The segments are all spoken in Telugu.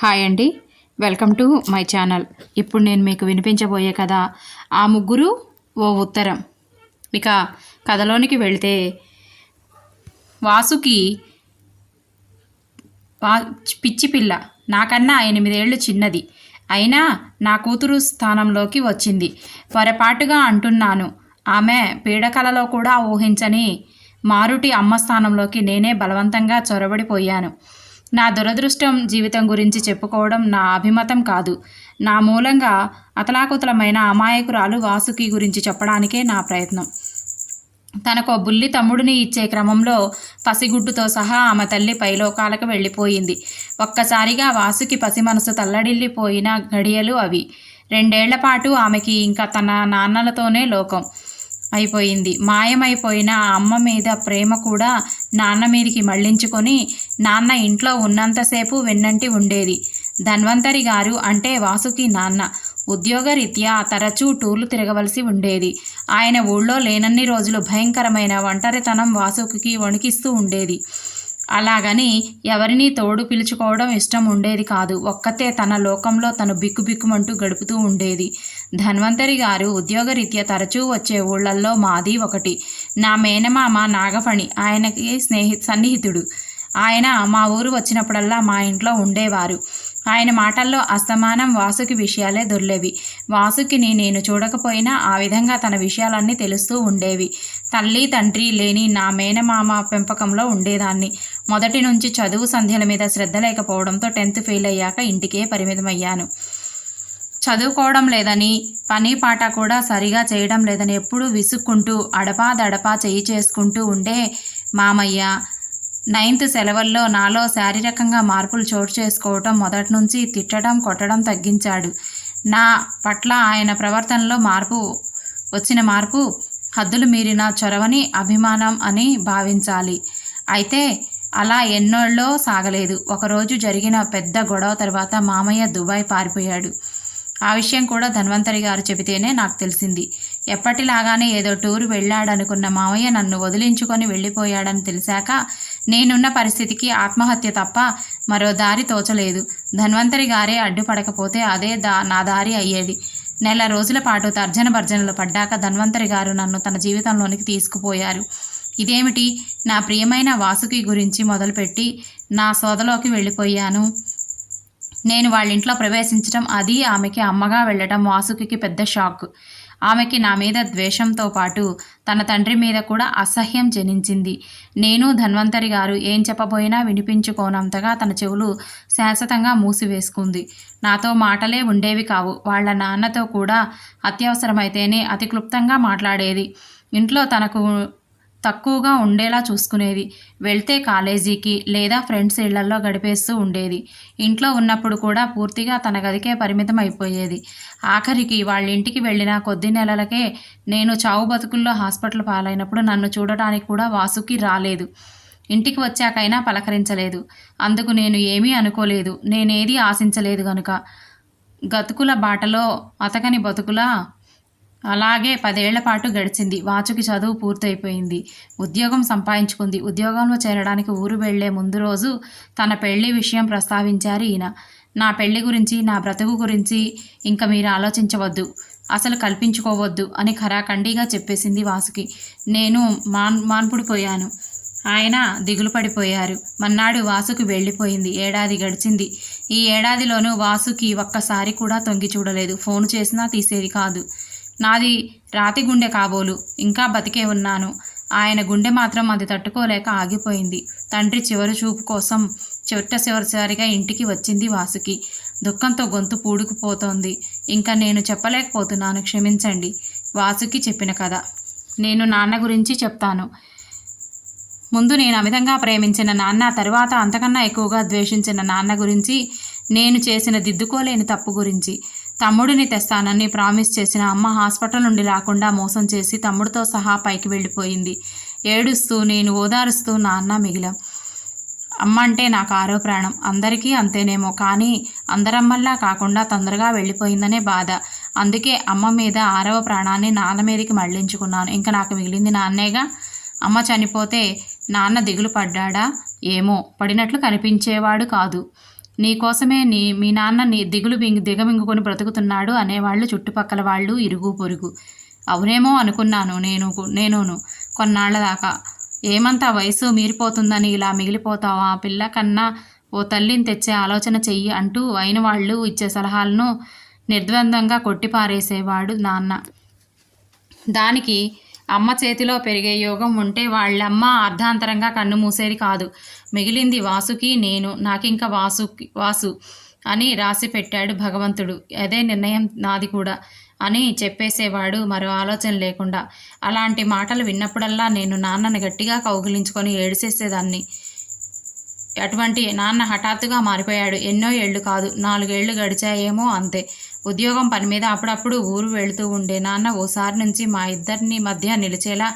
హాయ్ అండి. Welcome to my channel. ఇప్పుడు నేను మీకు వినిపించబోయే కథ ఆ ముగ్గురు ఓ ఉత్తరం. ఇక కథలోనికి వెళితే వాసుకి వా పిచ్చి పిల్ల. నాకన్నా ఎనిమిదేళ్ళు చిన్నది. అయినా నా కూతురు స్థానంలోకి వచ్చింది. పొరపాటుగా అంటున్నాను. ఆమె పీడకలలో కూడా ఊహించని మారుటి అమ్మ స్థానంలోకి నేనే బలవంతంగా చొరబడిపోయాను. నా దురదృష్టం జీవితం గురించి చెప్పుకోవడం నా అభిమతం కాదు. నా మూలంగా అతలాకుతలమైన అమాయకురాలు వాసుకి గురించి చెప్పడానికే నా ప్రయత్నం. తనకు బుల్లి తమ్ముడిని ఇచ్చే క్రమంలో పసిగుడ్డుతో సహా ఆమె తల్లి పైలోకాలకు వెళ్ళిపోయింది. ఒక్కసారిగా వాసుకి పసి మనసు తల్లడిల్లిపోయిన గడియలు అవి. రెండేళ్ళ పాటు ఆమెకి ఇంకా తన నాన్నలతోనే లోకం. అయిపోయింది. మాయమైపోయిన ఆ అమ్మ మీద ప్రేమ కూడా నాన్న మీదకి మళ్ళించుకొని నాన్న ఇంట్లో ఉన్నంతసేపు వెన్నంటి ఉండేది. ధన్వంతరి గారు అంటే వాసుకి నాన్న. ఉద్యోగరీత్యా తరచూ టూర్లు తిరగవలసి ఉండేది. ఆయన ఊళ్ళో లేనన్ని రోజులు భయంకరమైన ఒంటరితనం వాసుకి వణికిస్తూ ఉండేది. అలాగని ఎవరిని తోడు పిలుచుకోవడం ఇష్టం ఉండేది కాదు. ఒక్కతే తన లోకంలో తను బిక్కుబిక్కుమంటూ గడుపుతూ ఉండేది. ధన్వంతరి గారు ఉద్యోగరీత్యా తరచూ వచ్చే ఊళ్ళల్లో మాది ఒకటి. నా మేనమామ నాగఫణి ఆయనకి స్నేహి సన్నిహితుడు. ఆయన మా ఊరు వచ్చినప్పుడల్లా మా ఇంట్లో ఉండేవారు. ఆయన మాటల్లో అస్తమానం వాసుకి విషయాలే దొర్లేవి. వాసుకిని నేను చూడకపోయినా ఆ విధంగా తన విషయాలన్నీ తెలుస్తూ ఉండేవి. తల్లి తండ్రి లేని నా మేనమామ పెంపకంలో ఉండేదాన్ని. మొదటి నుంచి చదువు సంధ్యల మీద శ్రద్ధ లేకపోవడంతో టెన్త్ ఫెయిల్ అయ్యాక ఇంటికే పరిమితమయ్యాను. చదువుకోవడం లేదని పని పాట కూడా సరిగా చేయడం లేదని ఎప్పుడూ విసుక్కుంటూ అడపా దడపా చేయి చేసుకుంటూ ఉండే మామయ్య నైన్త్ సెలవుల్లో నాలో శారీరకంగా మార్పులు చోటు చేసుకోవటం మొదటి నుంచి తిట్టడం కొట్టడం తగ్గించాడు. నా పట్ల ఆయన ప్రవర్తనలో మార్పు వచ్చిన మార్పు హద్దులు మీరిన చొరవని అభిమానం అని భావించాలి. అయితే అలా ఎన్నోళ్ళో సాగలేదు. ఒకరోజు జరిగిన పెద్ద గొడవ తర్వాత మామయ్య దుబాయ్ పారిపోయాడు. ఆ విషయం కూడా ధన్వంతరి గారు చెబితేనే నాకు తెలిసింది. ఎప్పటిలాగానే ఏదో టూరు వెళ్ళాడనుకున్న మామయ్య నన్ను వదిలించుకొని వెళ్ళిపోయాడని తెలిసాక నేనున్న పరిస్థితికి ఆత్మహత్య తప్ప మరో దారి తోచలేదు. ధన్వంతరి గారే అడ్డుపడకపోతే అదే దా నా దారి అయ్యేది. నెల రోజుల పాటు తర్జన భర్జనలు పడ్డాక ధన్వంతరి గారు నన్ను తన జీవితంలోనికి తీసుకుపోయారు. ఇదేమిటి? నా ప్రియమైన వాసుకి గురించి మొదలుపెట్టి నా సోదలోకి వెళ్ళిపోయాను. నేను వాళ్ళ ఇంట్లో ప్రవేశించడం అది ఆమెకి అమ్మగా వెళ్ళటం వాసుకి పెద్ద షాక్. ఆమెకి నా మీద ద్వేషంతో పాటు తన తండ్రి మీద కూడా అసహ్యం జనించింది. నేను ధన్వంతరి గారు ఏం చెప్పబోయినా వినిపించుకోనంతగా తన చెవులు శాశ్వతంగా మూసివేసుకుంది. నాతో మాటలే ఉండేవి కావు. వాళ్ళ నాన్నతో కూడా అత్యవసరమైతేనే అతి క్లుప్తంగా మాట్లాడేది. ఇంట్లో తనకు తక్కువగా ఉండేలా చూసుకునేది. వెళ్తే కాలేజీకి లేదా ఫ్రెండ్స్ ఇళ్ళలో గడిపేస్తూ ఉండేది. ఇంట్లో ఉన్నప్పుడు కూడా పూర్తిగా తన గదికే పరిమితం అయిపోయేది ఆఖరికి వాళ్ళ ఇంటికి వెళ్ళిన కొద్ది నెలలకే నేను చావు బతుకుల్లో హాస్పిటల్ పాలైనప్పుడు నన్ను చూడటానికి కూడా వాసుకి రాలేదు. ఇంటికి వచ్చాకైనా పలకరించలేదు. అందుకు నేను ఏమీ అనుకోలేదు. నేనేది ఆశించలేదు గనుక. గతుకుల బాటలో అతకని బతుకులా అలాగే పదేళ్ళ పాటు గడిచింది. వాచుకి చదువు పూర్తయిపోయింది. ఉద్యోగం సంపాదించుకుంది. ఉద్యోగంలో చేరడానికి ఊరు వెళ్ళే ముందు రోజు తన పెళ్ళి విషయం ప్రస్తావించారు ఈయన. నా పెళ్ళి గురించి నా బ్రతుకు గురించి ఇంకా మీరు ఆలోచించవద్దు. అసలు కల్పించుకోవద్దు అని ఖరాఖండిగా చెప్పేసింది వాసుకి. నేను మాన్ మాన్పుడిపోయాను ఆయన దిగులు పడిపోయారు. మన్నాడు వాసుకి వెళ్ళిపోయింది. ఏడాది గడిచింది. ఈ ఏడాదిలోనూ వాసుకి ఒక్కసారి కూడా తొంగి చూడలేదు. ఫోన్ చేసినా తీసేది కాదు. నాది రాతి గుండె కాబోలు ఇంకా బతికే ఉన్నాను. ఆయన గుండె మాత్రం అది తట్టుకోలేక ఆగిపోయింది. తండ్రి చివరి చూపు కోసం చివట చివరిసారిగా ఇంటికి వచ్చింది వాసుకి. దుఃఖంతో గొంతు పూడుకుపోతోంది. ఇంకా నేను చెప్పలేకపోతున్నాను క్షమించండి. వాసుకి చెప్పిన కథ. నేను నాన్న గురించి చెప్తాను. ముందు నేను అమితంగా ప్రేమించిన నాన్న తర్వాత అంతకన్నా ఎక్కువగా ద్వేషించిన నాన్న గురించి నేను చేసిన దిద్దుకోలేని తప్పు గురించి. తమ్ముడిని తెస్తానని ప్రామిస్ చేసిన అమ్మ హాస్పిటల్ నుండి రాకుండా మోసం చేసి తమ్ముడితో సహా పైకి వెళ్ళిపోయింది. ఏడుస్తూ నేను ఓదారుస్తూ నాన్న మిగిలాం. అమ్మ అంటే నాకు ఆరో ప్రాణం. అందరికీ అంతేనేమో కానీ అందరమ్మల్లా కాకుండా తొందరగా వెళ్ళిపోయిందనే బాధ. అందుకే అమ్మ మీద ఆరవ ప్రాణాన్ని నాన్న మీదకి మళ్ళించుకున్నాను ఇంకా నాకు మిగిలింది నాన్నేగా? అమ్మ చనిపోతే నాన్న దిగులు పడ్డాడా? ఏమో. పడినట్లు కనిపించేవాడు కాదు. నీకోసమే నీ మీ నాన్న నీ దిగులు బింగు దిగమింగుకొని బ్రతుకుతున్నాడు అనేవాళ్ళు చుట్టుపక్కల వాళ్ళు ఇరుగు పొరుగు. అవునేమో అనుకున్నాను నేను నేనును. కొన్నాళ్ళ దాకా ఏమంతా వయసు మీరిపోతుందని ఇలా మిగిలిపోతావా? ఆ పిల్ల కన్నా ఓ తల్లిని తెచ్చే ఆలోచన చెయ్యి అంటూ అయిన వాళ్ళు ఇచ్చే సలహాలను నిర్ద్వందంగా కొట్టిపారేసేవాడు నాన్న. దానికి అమ్మ చేతిలో పెరిగే యోగం ఉంటే వాళ్ళమ్మ అర్ధాంతరంగా కన్ను మూసేది కాదు. మిగిలింది వాసుకి నేను నాకింక వాసుకి వాసు అని రాసి పెట్టాడు భగవంతుడు. అదే నిర్ణయం నాది కూడా అని చెప్పేసేవాడు మరో ఆలోచన లేకుండా. అలాంటి మాటలు విన్నప్పుడల్లా నేను నాన్నను గట్టిగా కౌగిలించుకొని ఏడిసేసేదాన్ని అటువంటి నాన్న హఠాత్తుగా మారిపోయాడు. ఎన్నో ఏళ్ళు కాదు నాలుగేళ్ళు గడిచాయేమో అంతే. ఉద్యోగం పని మీద అప్పుడప్పుడు ఊరు వెళుతూ ఉండే నాన్న ఓసారి నుంచి మా ఇద్దరిని మధ్య నిలిచేలా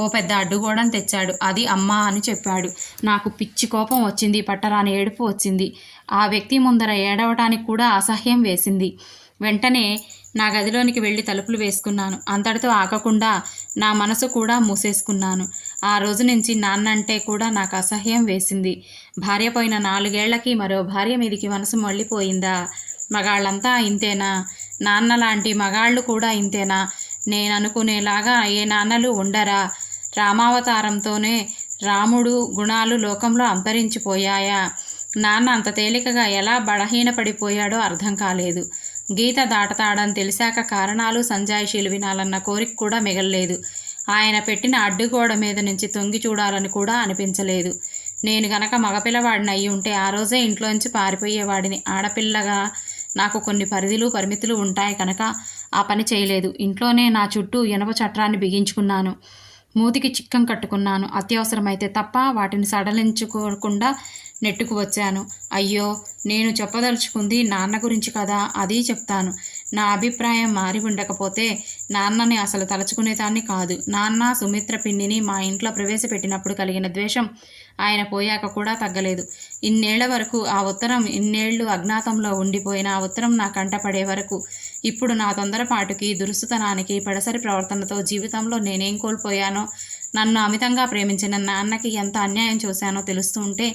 ఓ పెద్ద అడ్డుగోడం తెచ్చాడు. అది అమ్మ అని చెప్పాడు. నాకు పిచ్చి కోపం వచ్చింది. పట్టరాని ఏడుపు వచ్చింది. ఆ వ్యక్తి ముందర ఏడవటానికి కూడా అసహ్యం వేసింది. వెంటనే నా గదిలోనికి వెళ్ళి తలుపులు వేసుకున్నాను. అంతటితో ఆగకుండా నా మనసు కూడా మూసేసుకున్నాను. ఆ రోజు నుంచి నాన్న అంటే కూడా నాకు అసహ్యం వేసింది. భార్య పోయిన నాలుగేళ్ళకి మరో భార్య మీదికి మనసు మళ్ళీపోయిందా? మగాళ్ళంతా ఇంతేనా? నాన్న లాంటి మగాళ్ళు కూడా ఇంతేనా? నేను అనుకునేలాగా ఏ నాన్నలు ఉండరా? రామావతారంతోనే రాముడు గుణాలు లోకంలో అంతరించిపోయాయా? నాన్న అంత తేలికగా ఎలా బలహీనపడిపోయాడో అర్థం కాలేదు. గీత దాటతాడని తెలిసాక కారణాలు సంజాయిషీలు వినాలన్న కోరిక కూడా మిగలలేదు. ఆయన పెట్టిన అడ్డుగోడ మీద నుంచి తొంగి చూడాలని కూడా అనిపించలేదు. నేను గనక మగపిల్లవాడిని అయి ఉంటే ఆ రోజే ఇంట్లోంచి పారిపోయేవాడిని. ఆడపిల్లగా నాకు కొన్ని పరిధులు పరిమితులు ఉంటాయి కనుక ఆ పని చేయలేదు. ఇంట్లోనే నా చుట్టూ ఇనప చట్రాన్ని బిగించుకున్నాను. మూతికి చిక్కం కట్టుకున్నాను. అత్యవసరమైతే తప్ప వాటిని సడలించుకోకుండా నెట్టుకు వచ్చాను. అయ్యో నేను చెప్పదలుచుకుంది నాన్న గురించి కదా అది చెప్తాను. నా అభిప్రాయం మారి ఉండకపోతే నాన్నని అసలు తలుచుకునేదాన్ని కాదు. నాన్న సుమిత్ర పిన్నిని మా ఇంట్లో ప్రవేశపెట్టినప్పుడు కలిగిన ద్వేషం ఆయన పోయాక కూడా తగ్గలేదు. ఇన్నేళ్ళ వరకు ఆ ఉత్తరం ఇన్నేళ్ళు అజ్ఞాతంలో ఉండిపోయిన ఆ ఉత్తరం నా కంటపడే వరకు. ఇప్పుడు నా తొందరపాటుకి దురుసుతనానికి పడసరి ప్రవర్తనతో జీవితంలో నేనేం కోల్పోయానో నన్ను అమితంగా ప్రేమించిన నాన్నకి ఎంత అన్యాయం చూశానో తెలుస్తూ ఉంటే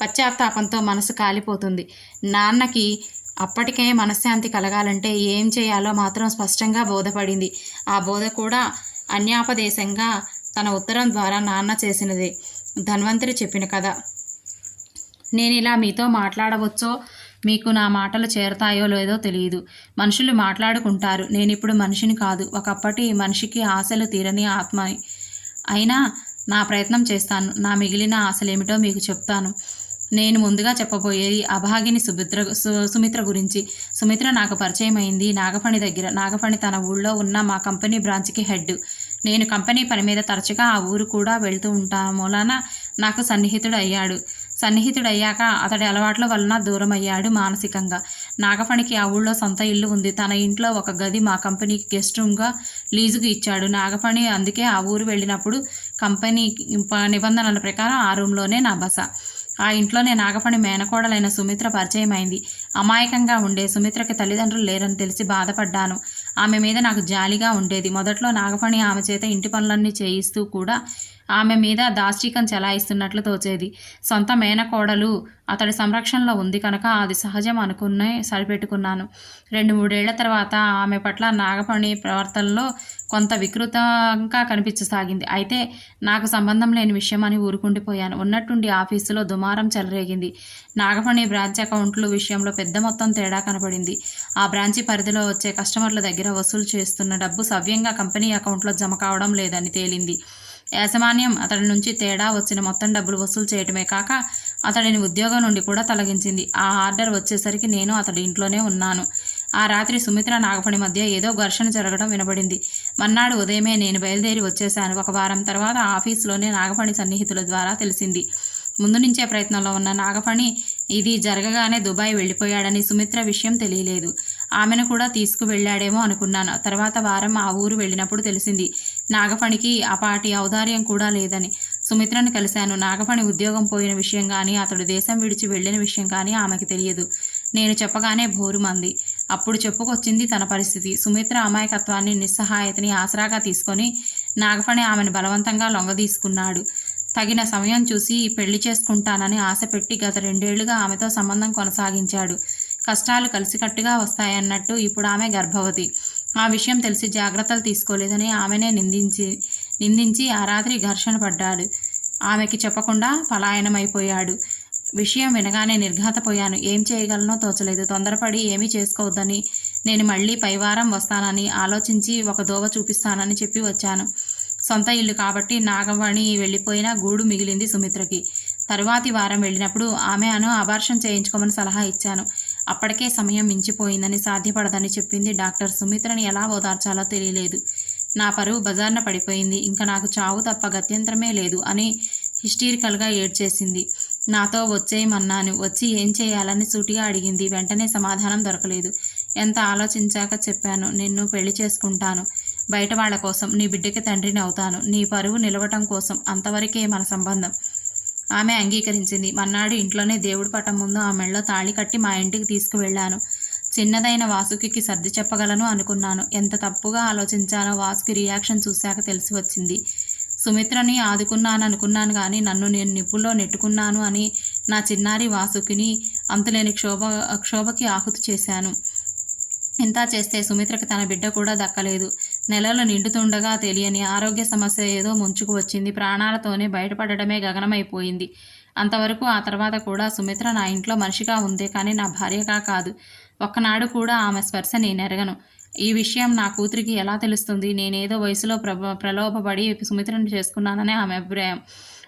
పశ్చాత్తాపంతో మనసు కాలిపోతుంది. నాన్నకి అప్పటికే మనశ్శాంతి కలగాలంటే ఏం చేయాలో మాత్రం స్పష్టంగా బోధపడింది. ఆ బోధ కూడా అన్యాపదేశంగా తన ఉత్తరం ద్వారా నాన్న చేసినదే. ధన్వంతరి చెప్పిన కథ. నేను ఇలా మీతో మాట్లాడవచ్చో మీకు నా మాటలు చేరతాయో లేదో తెలియదు. మనుషులు మాట్లాడుకుంటారు. నేను ఇప్పుడు మనిషిని కాదు. ఒకప్పటి మనిషికి ఆశలు తీరని ఆత్మ అయినా నా ప్రయత్నం చేస్తాను. నా మిగిలిన ఆశలేమిటో మీకు చెప్తాను. నేను ముందుగా చెప్పబోయేది అభాగిని సుమిత్ర సు- సుమిత్ర గురించి. సుమిత్ర నాకు పరిచయం అయింది నాగఫణి దగ్గర. నాగఫణి తన ఊళ్ళో ఉన్న మా కంపెనీ బ్రాంచ్కి హెడ్. నేను కంపెనీ పని మీద తరచుగా ఆ ఊరు కూడా వెళ్తూ ఉంటాను. మూలాన నాకు సన్నిహితుడు అయ్యాడు సన్నిహితుడు అయ్యాక అతడి అలవాట్ల వలన దూరం అయ్యాడు మానసికంగా. నాగఫణికి ఆ ఊళ్ళో సొంత ఇల్లు ఉంది. తన ఇంట్లో ఒక గది మా కంపెనీకి గెస్ట్ రూమ్గా లీజుకు ఇచ్చాడు. నాగఫణి అందుకే ఆ ఊరు వెళ్ళినప్పుడు కంపెనీ ప- నిబంధనల ప్రకారం ఆ రూమ్లోనే నా బస. ఆ ఇంట్లోనే నాగపణి మేనకోడలైన సుమిత్ర పరిచయం అయింది అమాయకంగా ఉండే సుమిత్రకి తల్లిదండ్రులు లేరని తెలిసి బాధపడ్డాను. ఆమె మీద నాకు జాలిగా ఉండేది. మొదట్లో నాగఫణి ఆమె చేత ఇంటి పనులన్నీ చేయిస్తూ కూడా ఆమె మీద దాష్టికం చెలాయిస్తున్నట్లు తోచేది. సొంత మేనకోడలు అతడి సంరక్షణలో ఉంది కనుక అది సహజం అనుకునే సరిపెట్టుకున్నాను. రెండు మూడేళ్ళ తర్వాత ఆమె పట్ల నాగఫణి ప్రవర్తనలో కొంత వికృతంగా కనిపించసాగింది. అయితే నాకు సంబంధం లేని విషయం అని ఊరుకుండిపోయాను ఉన్నట్టుండి ఆఫీసులో దుమారం చెలరేగింది. నాగఫణి బ్రాంచ్ అకౌంట్లు విషయంలో పెద్ద మొత్తం తేడా కనపడింది ఆ బ్రాంచి పరిధిలో వచ్చే కస్టమర్ల దగ్గర వసూలు చేస్తున్న డబ్బు సవ్యంగా కంపెనీ అకౌంట్లో జమ కావడం లేదని తేలింది. యాజమాన్యం అతడి నుంచి తేడా వచ్చిన మొత్తం డబ్బులు వసూలు చేయటమే కాక అతడిని ఉద్యోగం నుండి కూడా తొలగించింది. ఆ ఆర్డర్ వచ్చేసరికి నేను అతడి ఇంట్లోనే ఉన్నాను. ఆ రాత్రి సుమిత్ర నాగఫణి మధ్య ఏదో ఘర్షణ జరగడం వినబడింది. మన్నాడు ఉదయమే నేను బయలుదేరి వచ్చేశాను. ఒక వారం తర్వాత ఆఫీసులోనే నాగఫణి సన్నిహితుల ద్వారా తెలిసింది. ముందు నుంచే ప్రయత్నంలో ఉన్న నాగఫణి ఇది జరగగానే దుబాయ్ వెళ్ళిపోయాడని సుమిత్ర విషయం తెలియలేదు. ఆమెను కూడా తీసుకువెళ్ళాడేమో అనుకున్నాను. తర్వాత వారం ఆ ఊరు వెళ్ళినప్పుడు తెలిసింది. నాగఫణికి అపాటి ఔదార్యం కూడా లేదని. సుమిత్రను కలిశాను. నాగఫణి ఉద్యోగం పోయిన విషయం కానీ అతడు దేశం విడిచి వెళ్ళిన విషయం కానీ ఆమెకి తెలియదు. నేను చెప్పగానే భోరుమంది అప్పుడు చెప్పుకొచ్చింది తన పరిస్థితి. సుమిత్ర అమాయకత్వాన్ని నిస్సహాయతని ఆసరాగా తీసుకొని నాగఫణి ఆమెను బలవంతంగా లొంగదీసుకున్నాడు. తగిన సమయం చూసి పెళ్ళి చేసుకుంటానని ఆశ పెట్టి గత రెండేళ్ళుగా ఆమెతో సంబంధం కొనసాగించాడు. కష్టాలు కలిసికట్టుగా వస్తాయన్నట్టు ఇప్పుడు ఆమె గర్భవతి. ఆ విషయం తెలిసి జాగ్రత్తలు తీసుకోలేదని ఆమెనే నిందించి నిందించి ఆ రాత్రి ఘర్షణ పడ్డాడు. ఆమెకి చెప్పకుండా పలాయనమైపోయాడు. విషయం వినగానే నిర్ఘాతపోయాను. ఏం చేయగలనో తోచలేదు. తొందరపడి ఏమీ చేసుకోవద్దని నేను మళ్ళీ పైవారం వస్తానని ఆలోచించి ఒక దోవ చూపిస్తానని చెప్పి వచ్చాను. సొంత ఇల్లు కాబట్టి నాగవాణి వెళ్ళిపోయినా గూడు మిగిలింది సుమిత్రకి. తరువాతి వారం వెళ్ళినప్పుడు ఆమె అను అబార్షన్ చేయించుకోమని సలహా ఇచ్చాను. అప్పటికే సమయం మించిపోయిందని సాధ్యపడదని చెప్పింది డాక్టర్ సుమిత్రని ఎలా ఓదార్చాలో తెలియలేదు. నా పరువు బజార్న పడిపోయింది. ఇంకా నాకు చావు తప్ప గత్యంతరమే లేదు అని హిస్టీరికల్గా ఏడ్చేసింది. నాతో వచ్చేయమన్నాను. వచ్చి ఏం చేయాలని సూటిగా అడిగింది. వెంటనే సమాధానం దొరకలేదు. ఎంత ఆలోచించాక చెప్పాను. నిన్ను పెళ్ళి చేసుకుంటాను. బయట వాళ్ళ కోసం నీ బిడ్డకి తండ్రిని అవుతాను. నీ పరువు నిలవటం కోసం అంతవరకే మన సంబంధం. ఆమె అంగీకరించింది. మన్నాడు ఇంట్లోనే దేవుడి పటం ముందు ఆ తాళి కట్టి మా ఇంటికి తీసుకువెళ్ళాను. చిన్నదైన వాసుకి సర్ది చెప్పగలను అనుకున్నాను. ఎంత తప్పుగా ఆలోచించానో వాసుకి రియాక్షన్ చూశాక తెలిసి వచ్చింది. సుమిత్రని ఆదుకున్నాను అనుకున్నాను కానీ నన్ను నేను నిప్పుల్లో నెట్టుకున్నాను అని నా చిన్నారి వాసుకిని అంతులేని క్షోభ క్షోభకి ఆహుతి చేశాను. ఇంత చేస్తే సుమిత్రకి తన బిడ్డ కూడా దక్కలేదు. నెలలు నిండుతుండగా తెలియని ఆరోగ్య సమస్య ఏదో ముంచుకు వచ్చింది. ప్రాణాలతోనే బయటపడటమే గగనమైపోయింది. అంతవరకు ఆ తర్వాత కూడా సుమిత్ర నా ఇంట్లో మనిషిగా ఉంది కానీ నా భార్యగా కాదు. ఒక్కనాడు కూడా ఆమె స్పర్శ నేను ఎరగను ఈ విషయం నా కూతురికి ఎలా తెలుస్తుంది? నేనేదో వయసులో ప్రభ ప్రలోభపడి సుమిత్రను చేసుకున్నాననే ఆమె అభిప్రాయం.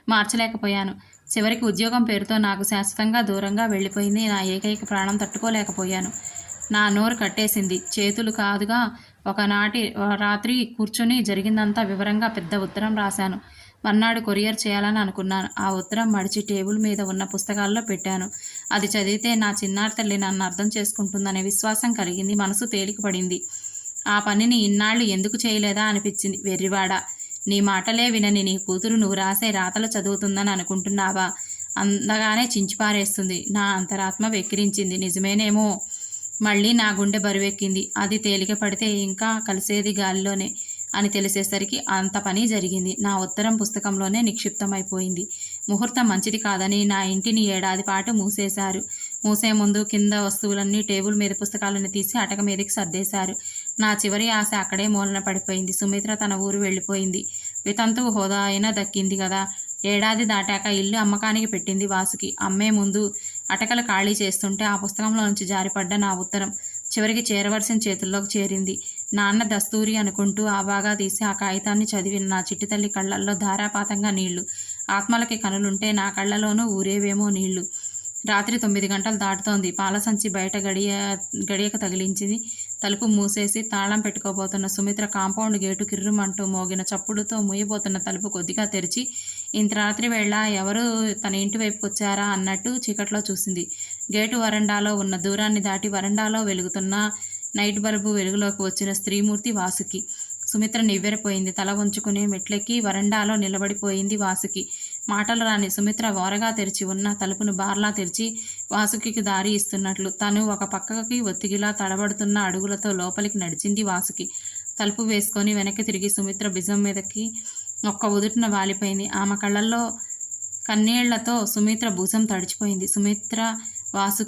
మార్చలేకపోయాను. చివరికి ఉద్యోగం పేరుతో నాకు శాశ్వతంగా దూరంగా వెళ్ళిపోయింది. నా ఏకైక ప్రాణం తట్టుకోలేకపోయాను. నా నోరు కట్టేసింది. చేతులు కాదుగా ఒకనాటి రాత్రి కూర్చుని జరిగిందంతా వివరంగా పెద్ద ఉత్తరం రాశాను. మర్నాడు కొరియర్ చేయాలని అనుకున్నాను. ఆ ఉత్తరం మడిచి టేబుల్ మీద ఉన్న పుస్తకాల్లో పెట్టాను. అది చదివితే నా చిన్నారి తల్లి నన్ను అర్థం చేసుకుంటుందనే విశ్వాసం కలిగింది. మనసు తేలికపడింది ఆ పనిని ఇన్నాళ్ళు ఎందుకు చేయలేదా అనిపించింది. వెర్రివాడ నీ మాటలే వినని నీ కూతురు నువ్వు రాసే రాతలు చదువుతుందని అనుకుంటున్నావా? అందగానే చించిపారేస్తుంది. నా అంతరాత్మ వెక్కిరించింది. నిజమేనేమో? మళ్ళీ నా గుండె బరువెక్కింది. అది తేలిక పడితే ఇంకా కలిసేది గాలిలోనే. అని తెలిసేసరికి అంత పని జరిగింది. నా ఉత్తరం పుస్తకంలోనే నిక్షిప్తమైపోయింది. ముహూర్తం మంచిది కాదని నా ఇంటిని ఏడాది పాటు మూసేశారు. మూసే ముందు కింద వస్తువులన్నీ టేబుల్ మీద పుస్తకాలను తీసి అటక మీదకి సర్దేశారు. నా చివరి ఆశ అక్కడే మూలన పడిపోయింది. సుమిత్ర తన ఊరు వెళ్ళిపోయింది. వితంతువు హోదా అయినా దక్కింది కదా. ఏడాది దాటాక ఇల్లు అమ్మకానికి పెట్టింది వాసుకి. అమ్మే ముందు అటకలు ఖాళీ చేస్తుంటే ఆ పుస్తకంలో నుంచి జారిపడ్డ నా ఉత్తరం చివరికి చేరవలసిన చేతుల్లోకి చేరింది. నాన్న దస్తూరి అనుకుంటూ ఆ బాగా తీసి ఆ కాగితాన్ని చదివిన నా చిట్టి తల్లి కళ్ళల్లో ధారాపాతంగా నీళ్ళు. ఆత్మలకి కనులుంటే నా కళ్ళలోనూ ఊరేవేమో నీళ్ళు. రాత్రి తొమ్మిది గంటలు దాటుతోంది. పాలసంచి బయట గడియ గడియక తగిలించింది. తలుపు మూసేసి తాళం పెట్టుకోబోతున్న సుమిత్ర కాంపౌండ్ గేటు కిర్రుమంటూ మోగిన చప్పుడుతో ముయ్యబోతున్న తలుపు కొద్దిగా తెరిచి ఇంత రాత్రి వేళ ఎవరు తన ఇంటి వైపుకి వచ్చారా అన్నట్టు చీకట్లో చూసింది. గేటు వరండాలో ఉన్న దూరాన్ని దాటి వరండాలో వెలుగుతున్న నైట్ బల్బు వెలుగులోకి వచ్చిన స్త్రీమూర్తి వాసుకి. సుమిత్ర నివ్వెరపోయింది. తల ఉంచుకుని మెట్లెక్కి వరండాలో నిలబడిపోయింది వాసుకి. మాటలు రాని సుమిత్ర ఓరగా తెరిచి ఉన్న తలుపును బార్లా తెరిచి వాసుకి దారి ఇస్తున్నట్లు. తను ఒక పక్కకి ఒత్తిగిలా తడబడుతున్న అడుగులతో లోపలికి నడిచింది వాసుకి. తలుపు వేసుకొని వెనక్కి తిరిగి సుమిత్ర బిజం మీదకి ఒక్క ఉదుటిన వాలిపోయింది. ఆమె కళ్ళల్లో కన్నీళ్ళతో సుమిత్ర భుజం తడిచిపోయింది. సుమిత్ర వాసు